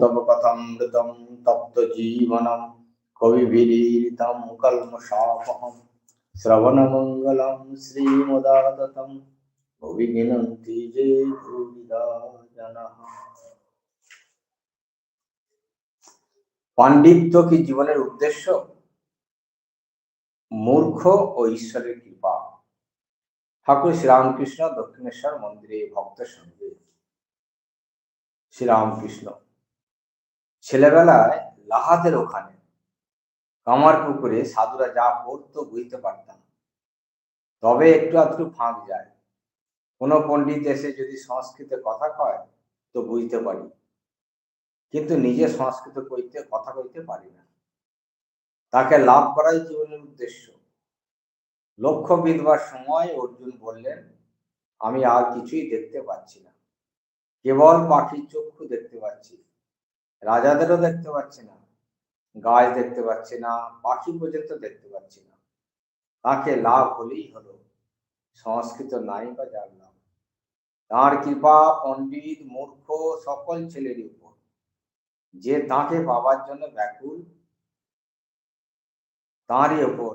तव कथमृतं तप्तजीवनं कविभिरीरितं कल्मषापहं श्रवणमङ्गलं श्रीमुदाततं भुवि गिनन्ति जे भूविदा जनः পাণ্ডিত্য কি জীবনের উদ্দেশ্য? মূর্খ ও ঈশ্বরের কৃপা। ঠাকুর শ্রীরামকৃষ্ণ দক্ষিণেশ্বর মন্দিরে ভক্ত সঙ্গে। শ্রীরামকৃষ্ণ, ছেলেবেলায় লাহাদের ওখানে কামার পুকুরে সাধুরা যা পড়তো বুঝতে পারতাম। তবে একটু আধটু ফাঁক যায়। কোনো পণ্ডিত এসে যদি সংস্কৃতে কথা কয়, তো বুঝতে পারি। কিন্তু নিজে সংস্কৃত কইতে, কথা কইতে পারি না। তাকে লাভ করাই জীবনের উদ্দেশ্য। লক্ষ্য বিধবার সময় অর্জুন বললেন, আমি আর কিছুই দেখতে পাচ্ছি না। কেবল পাখির চক্ষু দেখতে পাচ্ছি। রাজাদেরও দেখতে পাচ্ছি না। গাছ দেখতে পাচ্ছি না। পাখি পর্যন্ত দেখতে পাচ্ছি না। তাকে লাভ হলেই হলো। সংস্কৃত নাই বা জানলাম। তাঁর কৃপা, পণ্ডিত, মূর্খ, সকল ছেলেরই উপর। যে তাকে পাবার জন্য ব্যাকুল, তাঁরই ওপর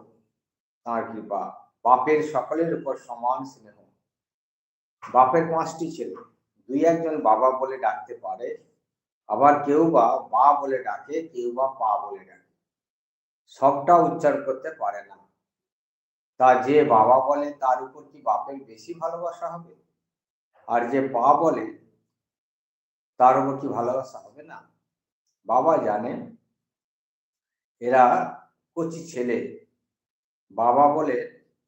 তাঁর কৃপা। বাপের সকলের উপর সমান স্নেহ। বাপের পাঁচটি ছেলে। দুই একজন বাবা বলে ডাকতে পারে, আবার কেউ বা বা বলে ডাকে, কেউ বা পা বলে ডাকে। সবটা উচ্চারণ করতে পারে না। তা যে বাবা বলে, তার উপর কি বাপের বেশি ভালোবাসা হবে? আর যে পা বলে, তার উপর কি ভালোবাসা হবে না? বাবা জানে, এরা কচি ছেলে। বাবা বলে,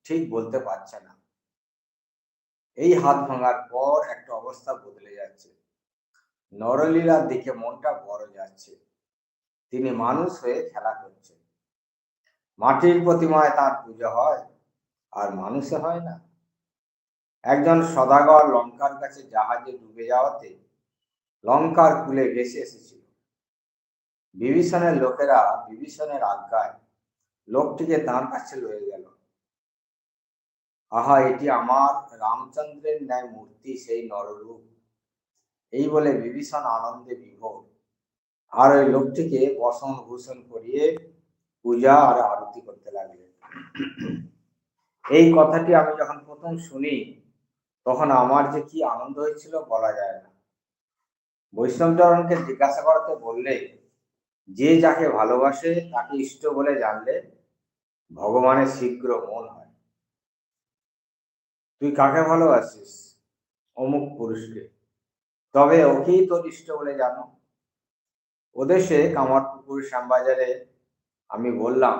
ঠিক বলতে পারছে না। এই হাত ভাঙার পর একটা অবস্থা বদলে যাচ্ছে। নরলীলার দিকে মনটা বড় যাচ্ছে। তিনি মানুষ হয়ে খেলা করছেন। মাটির প্রতিমায় তার পুজো হয়, আর মানুষে হয় না। একজন সদাগর লঙ্কার কাছে জাহাজে ডুবে যাওয়াতে লঙ্কার কুলে ভেসে এসেছিল। বিভীষণের লোকেরা বিভীষণের আজ্ঞায় লোকটিকে তার কাছে লয়ে গেল। আহা, এটি আমার রামচন্দ্রের ন্যায় মূর্তি, সেই নররূপ। এই বলে বিভীষণ আনন্দে বিভোর। আর ওই লোকটিকে বসন ভূষণ করিয়ে পূজা আর আরতি করতে লাগলেন। এই কথাটি আমি যখন প্রথম শুনি, তখন আমার যে কি আনন্দ হয়েছিল বলা যায় না। বৈষ্ণবচরণকে জিজ্ঞাসা করাতে বললে যে যাকে ভালোবাসে, তাকে ইষ্ট বলে জানলে ভগবানের শীঘ্র মন হয়। তুই কাকে ভালোবাসিস? অমুক পুরুষকে। তবে ওকেই তোর ইষ্ট বলে জানো। ওদেশে কামারপুকুর শ্যামবাজারে আমি বললাম,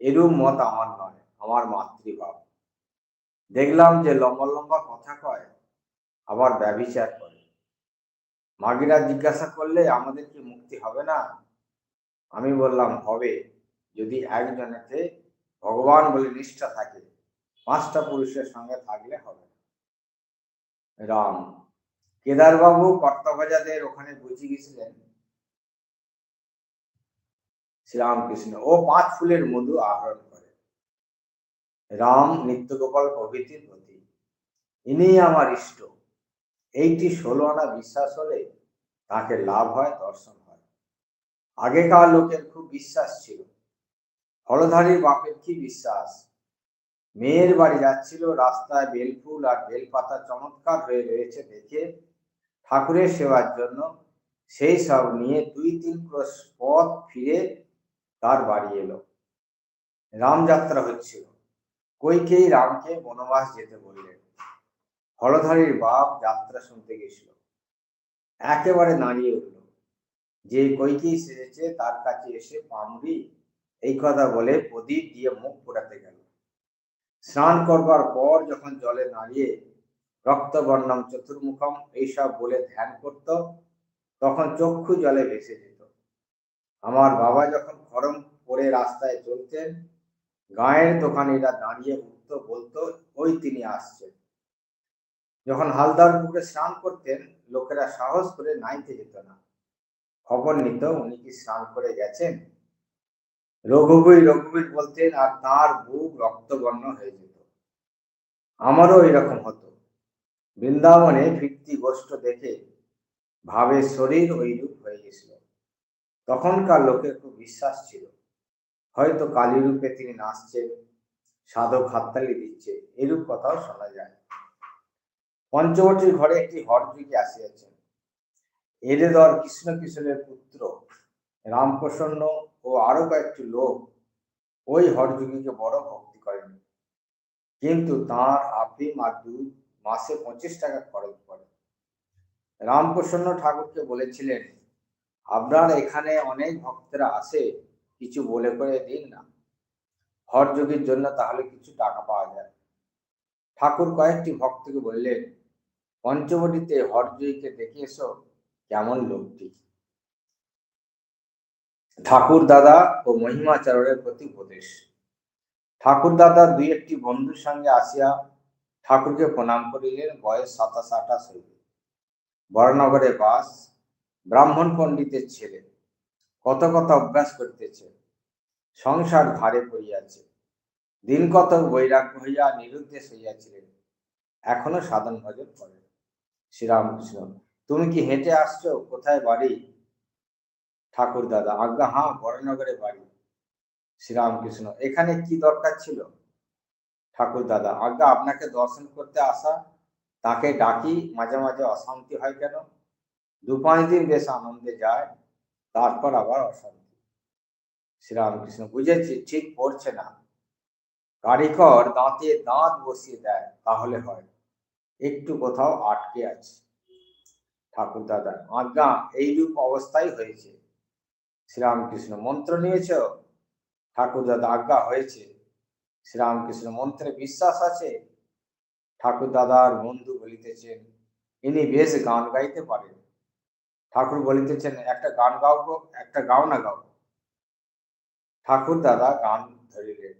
এরূপ মত আমার নয়, আমার মাতৃভাব। দেখলাম যে লম্বা লম্বা কথা কয়, আবার ব্যবিচার করে। মাগিরা জিজ্ঞাসা করলে, আমাদের কি মুক্তি হবে না? আমি বললাম, হবে। যদি একজনেতে ভগবান বলে নিষ্ঠা থাকে, পাঁচটা পুরুষের সঙ্গে থাকলে হবে রাম, কেদারবাবু কর্তবাজাদের ওখানে বুঝে গেছিলেন? শ্রীরামকৃষ্ণ, ও পাঁচ ফুলের মধু আহরণ করে। রাম নিত্যগোপাল প্রভৃতির প্রতি, ইনি আমার ইষ্ট। এইটি ষোলো আনা বিশ্বাস হলে তাকে লাভ হয় দর্শন আগেকার লোকের খুব বিশ্বাস ছিল। হলধারীর বাপের কি বিশ্বাস? মেয়ের বাড়ি যাচ্ছিল, রাস্তায় বেলফুল আর বেলপাতা চমৎকার হয়ে রয়েছে দেখে ঠাকুরের সেবার জন্য। সেই সব নিয়ে দুই তিন ক্রোশ পথ ফিরে তার বাড়ি এলো। রামযাত্রা হচ্ছিল। কৈকেই রামকে বনবাস যেতে বললেন? হলধারীর বাপ যাত্রা শুনতে গেছিল। একেবারে দাঁড়িয়ে উঠল। যে কৈকেই সেজেছে, তার কাছে এসে পামরি এই কথা বলে প্রদীপ দিয়ে মুখ পোড়াতে গেল। স্নান করবার পর যখন জলে দাঁড়িয়ে রক্ত রক্তবর্ণম চতুর্মুখম এইসব বলে ধ্যান করত, তখন চক্ষু জলে ভেসে যেত। আমার বাবা যখন খরম পরে রাস্তায় চলতেন, গায়ের দোকানিরা দাঁড়িয়ে উঠতো, বলতো, ওই তিনি আসছেন। যখন হালদার পুকুরে স্নান করতেন, লোকেরা সাহস করে নাইতে যেত না। খবর নিত উনি কি স্নান করে গেছেন? রঘুবীর রঘুবীর বলতেন, আর তার বুক রক্তবর্ণ হয়ে যেত। আমারও এরকম হতো। বৃন্দাবনে ভিত্তি গোষ্ঠ দেখে ভাবে শরীর ওইরূপ হয়ে গেছিল। তখনকার লোকের খুব বিশ্বাস ছিল। হয়তো কালী রূপে তিনি নাচছেন, সাধক হাততালি দিচ্ছে, এরূপ কথাও শোনা যায়। পঞ্চবটির ঘরে একটি হরযোগী আসিয়াছেন এরেদর কৃষ্ণ কিশোরের পুত্র, রামপ্রসন্ন ও আরও কয়েকটি লোক ওই হরযোগীকে বড় ভক্তি করেন। কিন্তু তার আফিম আর দুধ মাসে পঁচিশ টাকা খরচ করে। রামপ্রসন্ন ঠাকুরকে বলেছিলেন, আপনার এখানে অনেক ভক্তরা আসে, কিছু বলে করে দিন না। হরযোগীর জন্য তাহলে কিছু টাকা পাওয়া যায়। ঠাকুর কয়েকটি ভক্তকে বললেন, পঞ্চবটিতে হরজয়ীকে দেখে এসো। কেমন লোকটি? ঠাকুর দাদা ও মহিমাচরণের প্রতি উপদেশ। ঠাকুর দাদা দুই একটি বন্ধুর সঙ্গে আসিয়া ঠাকুরকে প্রণাম করিলেন, বয়স সাতাশ আঠাশ হইবে বড়নগরে বাস, ব্রাহ্মণ পণ্ডিতের ছেলে, কত কত অভ্যাস করিতেছে, সংসার ঘাড়ে পড়িয়াছে। দিন কত বৈরাগ্য হইয়া নিরুদ্দেশ হইয়াছিলেন, এখনও সাধন ভজন করেন। শ্রীরামকৃষ্ণ। তুমি কি হেঁটে আসছো? কোথায় বাড়ি? ঠাকুর দাদা, আজ্ঞা হ্যাঁ বড়নগরে বাড়ি। শ্রীরামকৃষ্ণ, এখানে কি দরকার ছিল? ঠাকুর দাদা, আজ্ঞা, আপনাকে দর্শন করতে আসা, তাকে ডাকি, মাঝে মাঝে অশান্তি হয় কেন? দু পাঁচ দিন বেশ আনন্দে যায়, তারপর আবার অশান্তি। শ্রীরামকৃষ্ণ, বুঝেছি, ঠিক পড়ছে না। কারিকর দাঁতে দাঁত বসিয়ে দেয়, তাহলে হয়। একটু কোথাও আটকে আছে। ঠাকুর দাদা আজ্ঞা এইরূপ অবস্থাই হয়েছে। শ্রীরামকৃষ্ণ মন্ত্র নিয়েছ? ঠাকুর দাদা আজ্ঞা হয়েছে। শ্রীরামকৃষ্ণ মন্ত্রে বিশ্বাস আছে? ঠাকুর দাদার বন্ধু বলিতেছেন, ইনি বেশ গান গাইতে পারেন। ঠাকুর বলিতেছেন, একটা গান গাও একটা গাও না গাও। ঠাকুর দাদা গান ধরিলেন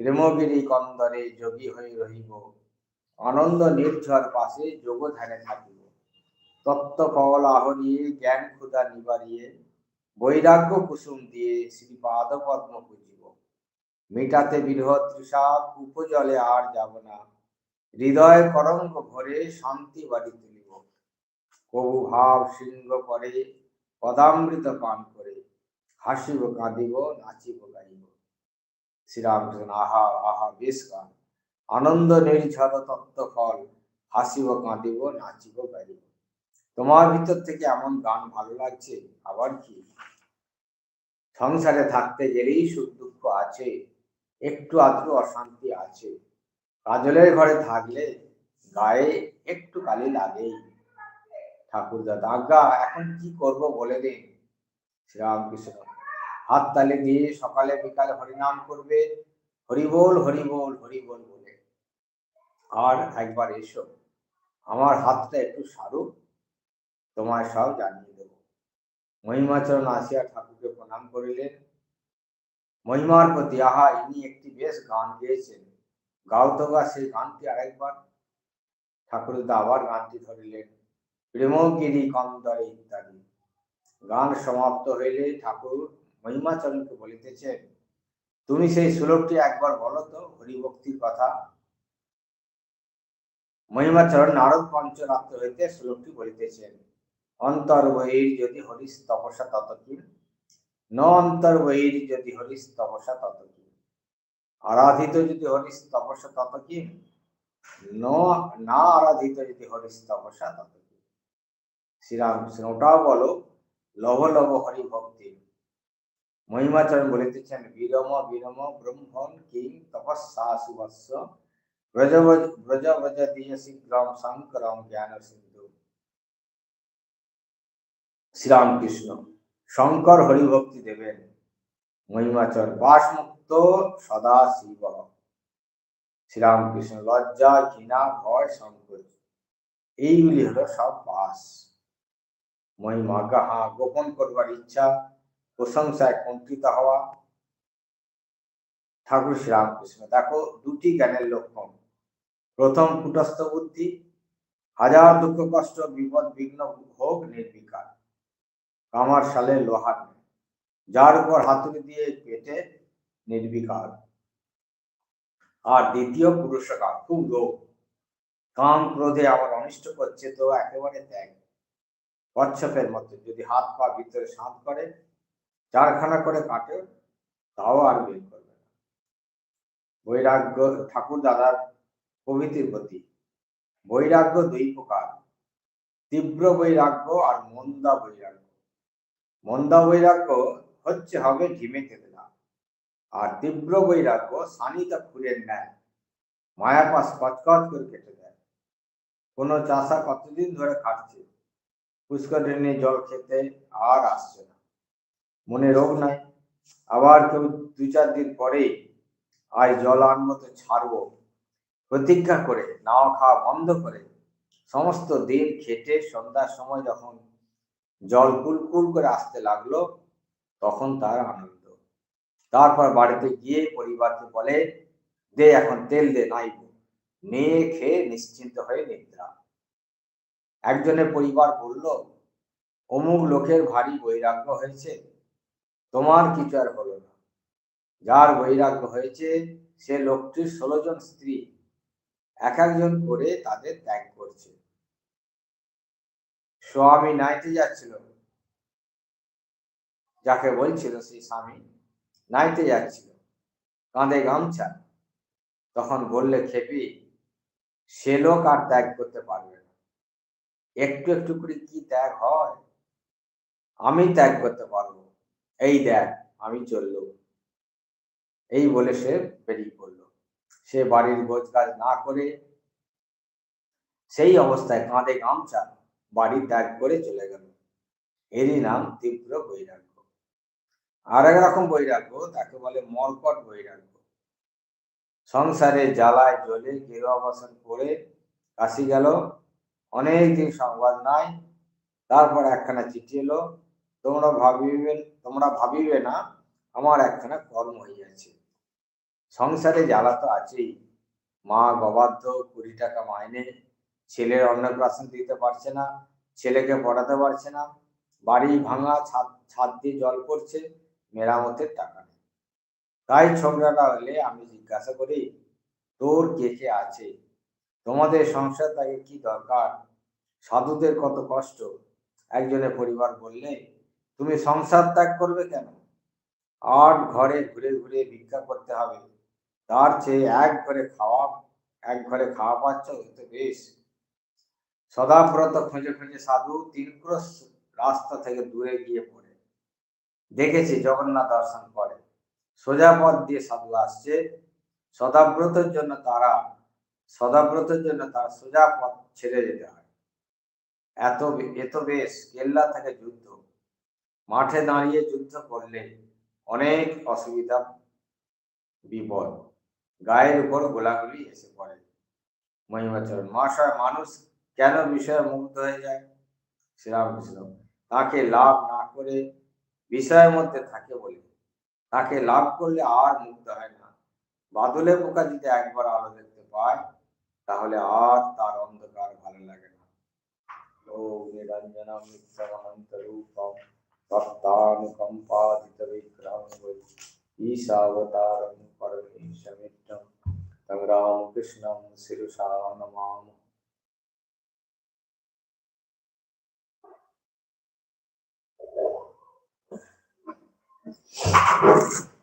প্রেমগিরি কন্দরে যোগী হয়ে রহিব। আনন্দ নির্ঝর পাশে যোগ ধ্যানে থাকিব তত্ত্ব কল আহরিয়ে জ্ঞান ক্ষুদা নিবারিয়ে বৈরাগ্য কুসুম দিয়ে শ্রীপাদ পদ্ম পুজিব মিটাতে বিরহ তৃষা, উপজলে আর যাব না। হৃদয় করঙ্গ ভরে শান্তি বাড়ি তুলিব। কবু ভাব সিংহ করে, পদামৃত পান করে, হাসিব, কাঁদিব, নাচিব, গাইব। শ্রীরামকৃষ্ণ, আহা আহা, বেশ গান। আনন্দ নির্ঝর তত্ত্ব ফল হাসিব, কাঁদিব, নাচিব, গাইব। তোমার ভিতর থেকে এমন গান ভালো লাগছে? আবার কি? সংসারে থাকতে গেলেই সুখ দুঃখ আছে, একটু আধটু অশান্তি আছে। কাজলের ঘরে থাকলে গায়ে একটু কালি লাগেই ঠাকুর দাদা আজ্ঞা এখন কি করব বলে দিন শ্রীরামকৃষ্ণ, হাত তালি দিয়ে সকালে বিকালে হরিনাম করবে। হরিবোল হরিবোল হরিবোল বলে। আর একবার এসো, আমার হাতটা একটু সারু। তোমায় সব জানিয়ে দেব। মহিমাচরণ আসিয়া ঠাকুরকে প্রণাম করিলেন। মহিমার প্রতি আহা, ইনি একটি বেশ গান গেয়েছেন। গাও তো গা সেই গানটি আরেকবার। ঠাকুর আবার গানটি ধরিলেন। প্রেমগিরি কন্দরে ইত্যাদি। গান সমাপ্ত হইলে ঠাকুর মহিমাচরণকে বলিতেছেন, তুমি সেই শ্লোকটি একবার বলো তো, হরিভক্তির কথা। মহিমাচরণ নারদ পঞ্চরাত্র হইতে শ্লোকটি বলিতেছেন অন্তর বহির যদি হরিস তপসা তত কি ন অন্তর বহির যদি হরিস তপসা তত কি আরাধিত যদি হরিস তপসা তত কি ন আরাধিত যদি হরিস তপসা তত কি শ্রীরামকৃষ্ণ ওটাও বলো লভ লভ হরি ভক্তি। মহিমাচরণ বলিতেছেন, বিরম বিরম ব্রহ্মণ কিং তপস্যা সুবৎস ব্রজ ব্রজ ব্রজ দিয়ে শীঘ্রম শঙ্করম জ্ঞান সিন্ধু শ্রীরামকৃষ্ণ। শঙ্কর হরিভক্তি দেবেন। মহিমাচর বাসমুক্ত সদা শিব শ্রীরামকৃষ্ণ লজ্জা ঘৃণা, ভয়, সংকোচ, এইগুলি হলো সব বাস। মহিমা গাহা, গোপন করবার ইচ্ছা, প্রশংসায় কণ্ঠিত হওয়া। ঠাকুর শ্রীরামকৃষ্ণ, দেখো দুটি জ্ঞানের লক্ষণ। প্রথম কুটস্থ বুদ্ধি, হাজার দুঃখ কষ্ট, বিপদ, বিঘ্ন হোক নির্বিকার। কামার সালে লোহার। যার উপর হাতুড়ি দিয়ে পেটে নির্বিকার। আর দ্বিতীয় পুরস্কার খুব লোভ কাম ক্রোধে আমার অনিষ্ট করছে, তো একেবারে ত্যাগ। কচ্ছপের মতো যদি হাত পা ভিতরে শাঁত করে, চারখানা করে কাটে, তাও আর বের করবে না। বৈরাগ্য ঠাকুর দাদার প্রভৃতির প্রতি বৈরাগ্য দুই প্রকার। তীব্র বৈরাগ্য আর মন্দা বৈরাগ্য। মন্দা বৈরাগ্য হচ্ছে হবে ঢিমে কেটে না। আর তীব্র বৈরাগ্য সানিতা ফুলের ন্যায়। মায়াপাস কচকচ করে কেটে দেয়। কোনো চাষা কতদিন ধরে খাটছে? পুষ্করিণী জল খেতে আর আসছে না। মনে রোগ নাই। আবার কেউ দু চার দিন পরেই আজ জল আনব তো ছাড়বো। প্রতিজ্ঞা করে নাওয়া খাওয়া বন্ধ করে, সমস্ত দিন খেটে সন্ধ্যার সময় যখন জল কুলকুল করে আসতে লাগল, তখন তার আনন্দ। তারপর বাড়িতে গিয়ে পরিবারকে বলে, দে এখন তেল দে নাইব নিয়ে খেয়ে নিশ্চিন্ত হয়ে নিদ্রা। একজনের পরিবার বলল, অমুক লোকের ভারী বৈরাগ্য হয়েছে, তোমার কিছু আর হলো না। যার বৈরাগ্য হয়েছে, সে লোকটির ষোলো জন স্ত্রী। এক একজন করে তাদের ত্যাগ করছে। স্বামী নাইতে যাচ্ছিল। যাকে বলছিল সেই স্বামী নাইতে যাচ্ছিল। কাঁধে গামছা। তখন বললে, খেপি, সে লোক আর ত্যাগ করতে পারবে না। একটু একটু করে কি ত্যাগ হয়? আমি ত্যাগ করতে পারব। এই দেখ, আমি চলল এই বলে সে বেরিয়ে পড়ল। সে বাড়ির গোছ কাজ না করে সেই অবস্থায় কাঁধে গামছা বাড়ি ত্যাগ করে চলে গেল। এরই নাম তীব্র বৈরাগ্য। আর এক রকম বৈরাগ্য, তাকে বলে মর্কট বৈরাগ্য। সংসারে জ্বালায় জ্বলে গৃহাবাসন করে কাশি গেল অনেক দিন সংবাদ নাই, তারপর একখানা চিঠি এলো, তোমরা ভাবিবে তোমরা ভাবিবে না, আমার একখানা কর্ম হইয়াছে। সংসারে জ্বালা তো আছেই, মা গবাধ্য কুড়ি টাকা মাইনে ছেলের অন্নপ্রাশন দিতে পারছে না, ছেলেকে পড়াতে পারছে না, বাড়ি ভাঙা, ছাদ ছাদ দিয়ে জল পড়ছে, মেরামতের টাকা নেই। তাই ঝগড়াটা হলে আমি জিজ্ঞাসা করি, তোর কে কে আছে? তোমাদের সংসার তাকে কি দরকার? সাধুদের কত কষ্ট? একজনের পরিবার বললে, তুমি সংসার ত্যাগ করবে কেন? আট ঘরে ঘুরে ঘুরে ভিক্ষা করতে হবে। তার চেয়ে এক ঘরে খাওয়া, এক ঘরে খাওয়া পাচ্ছ তো বেশ। সদাব্রত খুঁজে খুঁজে সাধু তিন রাস্তা থেকে দূরে গিয়ে পড়ে। দেখেছি জগন্নাথ দর্শন করে। সোজা পথ দিয়ে সাধু আসছে। সদাব্রতের জন্য তারা, সদাব্রতের জন্য তার সোজা পথ ছেড়ে যেতে হয়। এত এত বেশ কেল্লা থেকে যুদ্ধ। মাঠে দাঁড়িয়ে যুদ্ধ করলে অনেক অসুবিধা, বিপদ। গায়ের উপর গোলাগুলি এসে পড়ে। মহিমাচরণ। মহাশয় মানুষ কেন বিষয়ে মুগ্ধ হয়ে যায় শ্রীরামকৃষ্ণ তাকে লাভ না করে বিষয়ের মধ্যে থাকে বলে তাকে লাভ করলে আর মুগ্ধ হয় না বাদলে পোকা যদি একবার আলো দেখতে পায় তাহলে আর তার অন্ধকার ভালো লাগে না ও নিরঞ্জন মিত্রমন্ত রূপম তত্তানুকম্পাদিত বিক্রম ईशावतारं परमेशमित्रं तं रामकृष्णं शिरुषा नमामि Thank you.